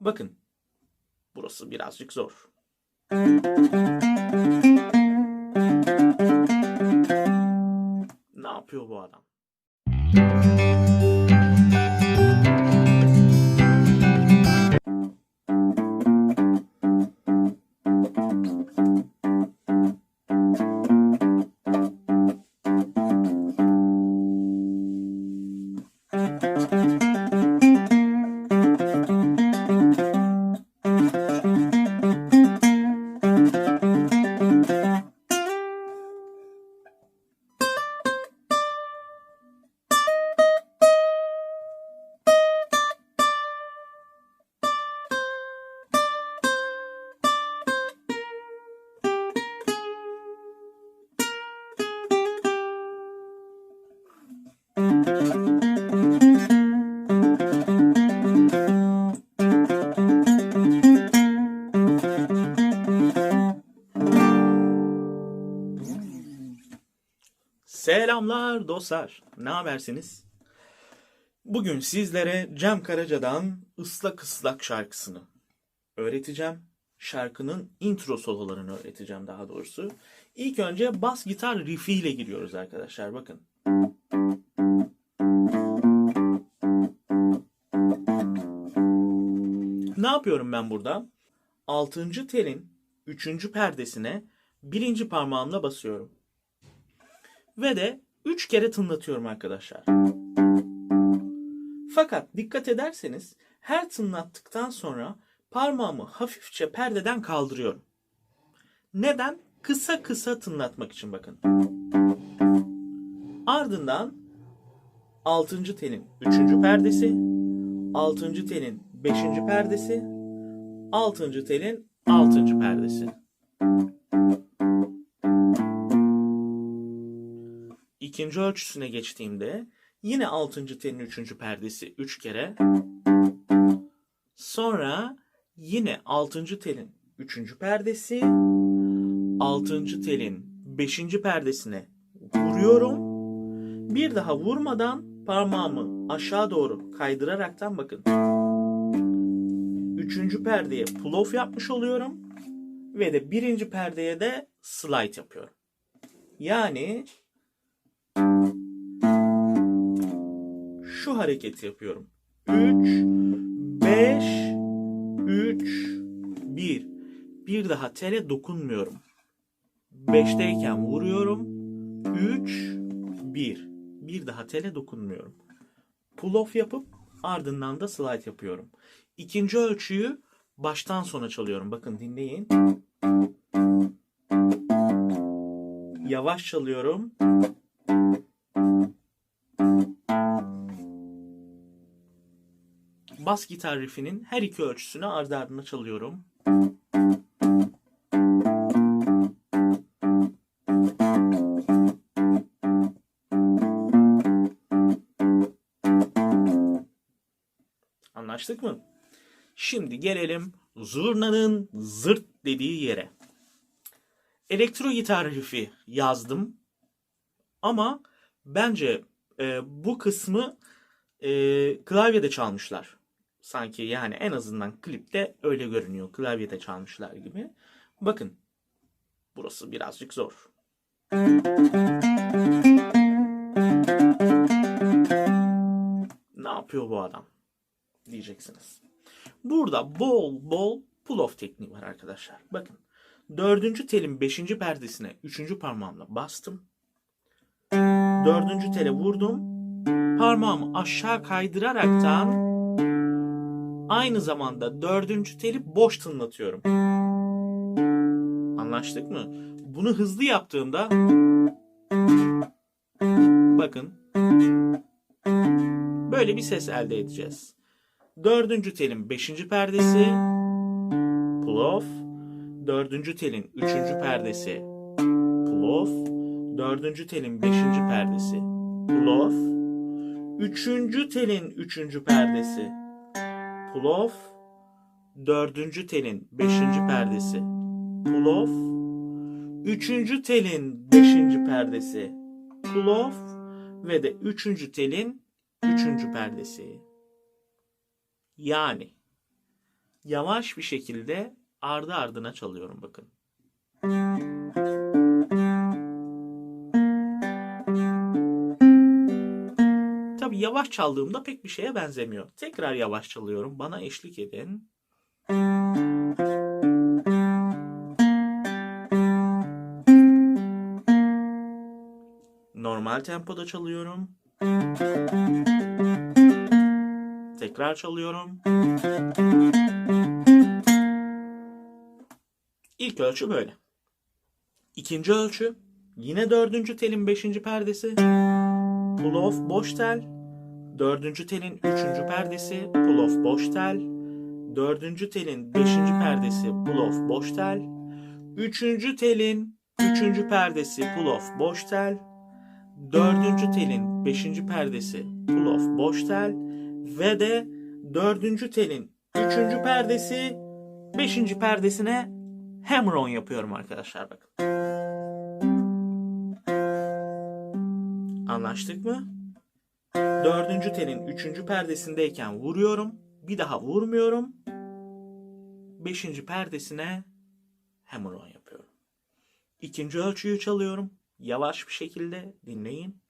Bakın. Burası birazcık zor. Ne yapıyor bu adam? Selamlar dostlar. Ne habersiniz? Bugün sizlere Cem Karaca'dan Islak Islak şarkısını öğreteceğim. Şarkının intro sololarını öğreteceğim daha doğrusu. İlk önce bas gitar riffiyle giriyoruz arkadaşlar. Bakın. Ne yapıyorum ben burada? Altıncı telin üçüncü perdesine birinci parmağımla basıyorum. Ve de 3 kere tınlatıyorum arkadaşlar. Fakat dikkat ederseniz her tınlattıktan sonra parmağımı hafifçe perdeden kaldırıyorum. Neden? Kısa kısa tınlatmak için bakın. Ardından 6. telin 3. perdesi, 6. telin 5. perdesi, 6. telin 6. perdesi. İkinci ölçüsüne geçtiğimde yine 6. telin 3. perdesi 3 kere. Sonra yine 6. telin 3. perdesi 6. telin 5. perdesine vuruyorum. Bir daha vurmadan parmağımı aşağı doğru kaydıraraktan bakın. 3. perdeye pull off yapmış oluyorum ve de birinci perdeye de slide yapıyorum. Yani şu hareketi yapıyorum. 3 5 3 1 Bir daha tele dokunmuyorum. 5'teyken vuruyorum. 3 1 Bir daha tele dokunmuyorum. Pull off yapıp ardından da slide yapıyorum. İkinci ölçüyü baştan sona çalıyorum. Bakın dinleyin. Yavaş çalıyorum. Bas gitar riffinin her iki ölçüsünü ardı ardına çalıyorum. Anlaştık mı? Şimdi gelelim zurnanın zırt dediği yere. Elektro gitar riffi yazdım. Ama bence e, bu kısmı e, klavyede çalmışlar sanki yani en azından klipte öyle görünüyor. Klavyede çalmışlar gibi. Bakın. Burası birazcık zor. Ne yapıyor bu adam? Diyeceksiniz. Burada bol bol pull off tekniği var arkadaşlar. Bakın. Dördüncü telin beşinci perdesine üçüncü parmağımla bastım. Dördüncü tele vurdum. Parmağımı aşağı kaydıraraktan aynı zamanda dördüncü teli boş tınlatıyorum. Anlaştık mı? Bunu hızlı yaptığımda bakın böyle bir ses elde edeceğiz. Dördüncü telin beşinci perdesi pull off. Dördüncü telin üçüncü perdesi pull off. Dördüncü telin beşinci perdesi pull off. Üçüncü telin üçüncü perdesi pull off. Dördüncü telin beşinci perdesi pull off. Üçüncü telin beşinci perdesi pull off. Ve de üçüncü telin üçüncü perdesi. Yani yavaş bir şekilde ardı ardına çalıyorum bakın. Yavaş çaldığımda pek bir şeye benzemiyor. Tekrar yavaş çalıyorum. Bana eşlik edin. Normal tempoda çalıyorum. Tekrar çalıyorum. İlk ölçü böyle. İkinci ölçü yine dördüncü telin beşinci perdesi. Pull off boş tel. Dördüncü telin üçüncü perdesi. Pull off boş tel. Dördüncü telin beşinci perdesi. Pull off boş tel. Üçüncü telin üçüncü perdesi. Pull off boş tel. Dördüncü telin beşinci perdesi. Pull off boş tel. Ve de dördüncü telin üçüncü perdesi. Beşinci perdesine hammer on yapıyorum arkadaşlar bakın. Anlaştık mı? Dördüncü telin üçüncü perdesindeyken vuruyorum. Bir daha vurmuyorum. Beşinci perdesine hammer on yapıyorum. İkinci ölçüyü çalıyorum. Yavaş bir şekilde dinleyin.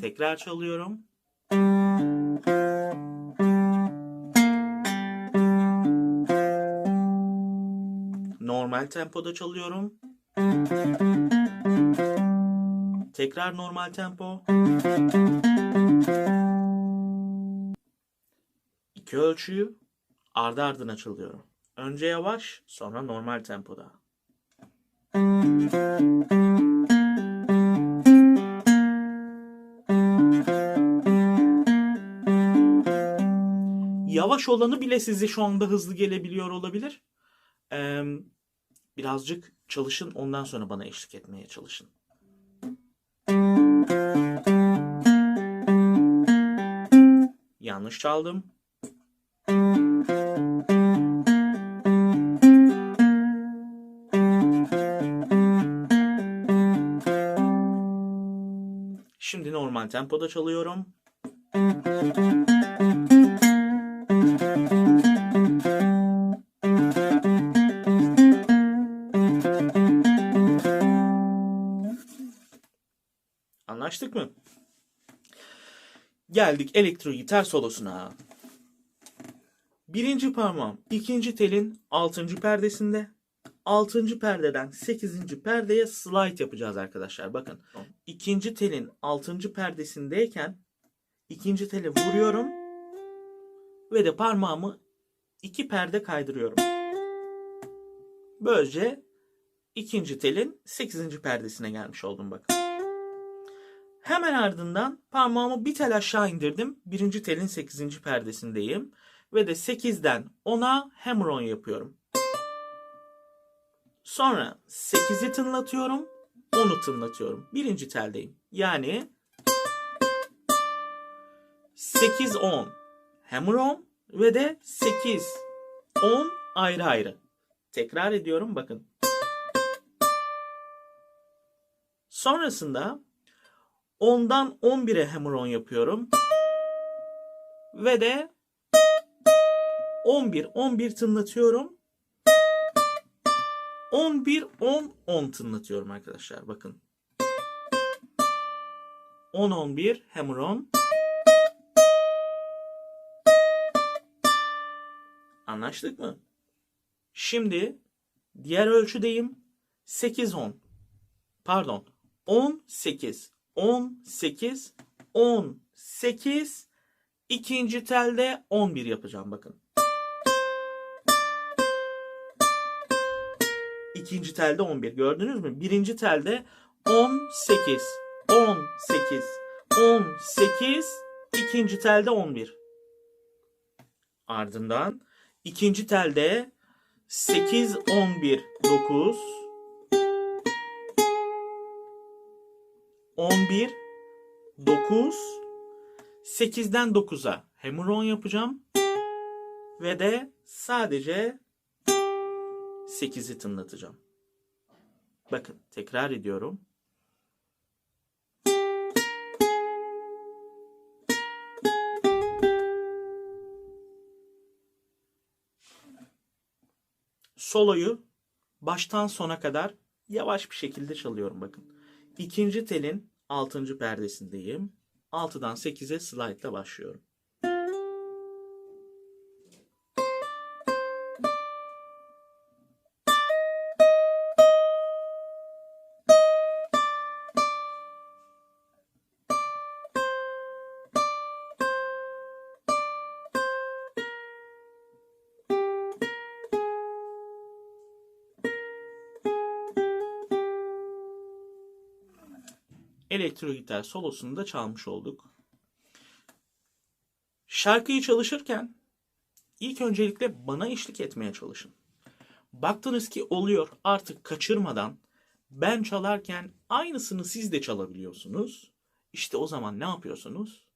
Tekrar çalıyorum. Normal tempoda çalıyorum. Tekrar normal tempo. İki ölçüyü ardı ardına çalıyorum. Önce yavaş, sonra normal tempoda. Yavaş olanı bile size şu anda hızlı gelebiliyor olabilir. Ee, birazcık çalışın, ondan sonra bana eşlik etmeye çalışın. Yanlış çaldım. Şimdi normal tempoda çalıyorum. Anlaştık mı? Geldik elektro gitar solosuna. Birinci parmağım ikinci telin altıncı perdesinde. Altıncı perdeden sekizinci perdeye slide yapacağız arkadaşlar. Bakın ikinci telin altıncı perdesindeyken ikinci tele vuruyorum ve de parmağımı iki perde kaydırıyorum. Böylece ikinci telin sekizinci perdesine gelmiş oldum bakın. Hemen ardından parmağımı bir tel aşağı indirdim. Birinci telin 8. perdesindeyim. Ve de 8'den 10'a hammer on yapıyorum. Sonra 8'i tınlatıyorum. 10'u tınlatıyorum. Birinci teldeyim. Yani 8 10 hammer on ve de 8 10 ayrı ayrı. Tekrar ediyorum bakın. Sonrasında 10'dan 11'e hammer on yapıyorum. Ve de 11 11 tınlatıyorum. 11 10 10 tınlatıyorum arkadaşlar bakın. 10 11 hammer on. Anlaştık mı? Şimdi diğer ölçüdeyim. 8 10. Pardon. 10 8. 18 18 ikinci telde 11 yapacağım bakın. İkinci telde 11 gördünüz mü? Birinci telde 18 18 18 ikinci telde 11. Ardından ikinci telde 8 11 9 11, 9, 8'den 9'a hemron yapacağım. Ve de sadece 8'i tınlatacağım. Bakın tekrar ediyorum. Soloyu baştan sona kadar yavaş bir şekilde çalıyorum bakın. İkinci telin 6. perdesindeyim. 6'dan 8'e slide ile başlıyorum. Elektro gitar solosunu da çalmış olduk. Şarkıyı çalışırken ilk öncelikle bana eşlik etmeye çalışın. Baktınız ki oluyor artık kaçırmadan ben çalarken aynısını siz de çalabiliyorsunuz. İşte o zaman ne yapıyorsunuz?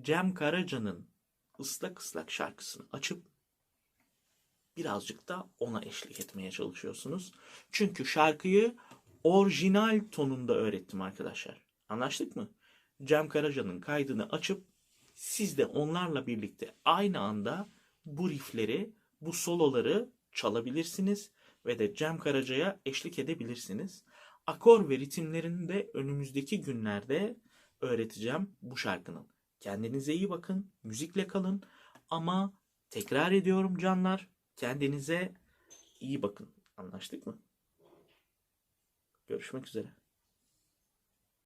Cem Karaca'nın ıslak ıslak şarkısını açıp birazcık da ona eşlik etmeye çalışıyorsunuz. Çünkü şarkıyı orijinal tonunda öğrettim arkadaşlar. Anlaştık mı? Cem Karaca'nın kaydını açıp siz de onlarla birlikte aynı anda bu riffleri, bu soloları çalabilirsiniz ve de Cem Karaca'ya eşlik edebilirsiniz. Akor ve ritimlerini de önümüzdeki günlerde öğreteceğim bu şarkının. Kendinize iyi bakın, müzikle kalın ama tekrar ediyorum canlar, kendinize iyi bakın. Anlaştık mı? Görüşmek üzere.